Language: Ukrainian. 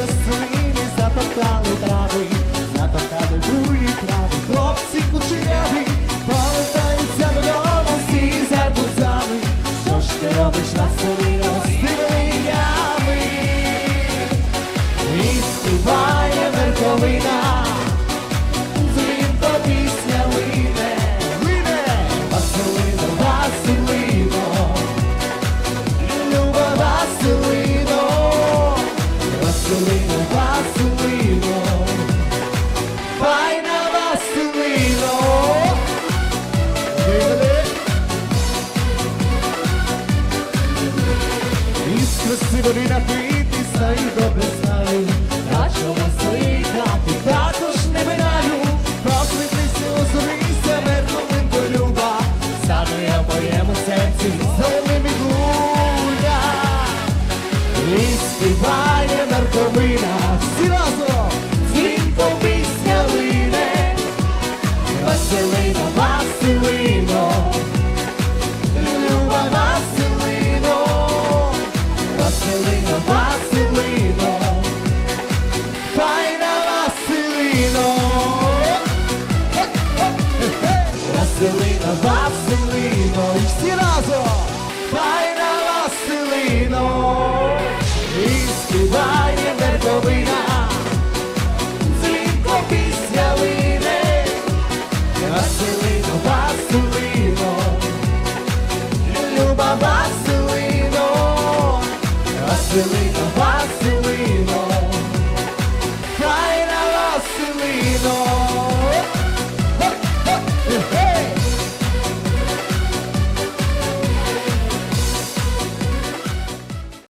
веснини затоптали трави, затоптали бурі трави, хлопці кучеряві, повертаються додому всі забузали. Що ж ти робиш на селі? Василино, Василино, файна Василино. Із красивої напитися і добре знаю, Наче Василика, ти також не минаю, Просвітлися, озорися, мертвим до люба, Сяду я в моєму серці, зеленим і гуля. Наркомина, всі разом, дзвінко пісня лине, Василино, Василино, Люба Василино, Василино, Василино, файна Василино, Василино, Василино, всі разом, файна Василино, Василино, люба Василино, Василино, Василино, хай на Василино.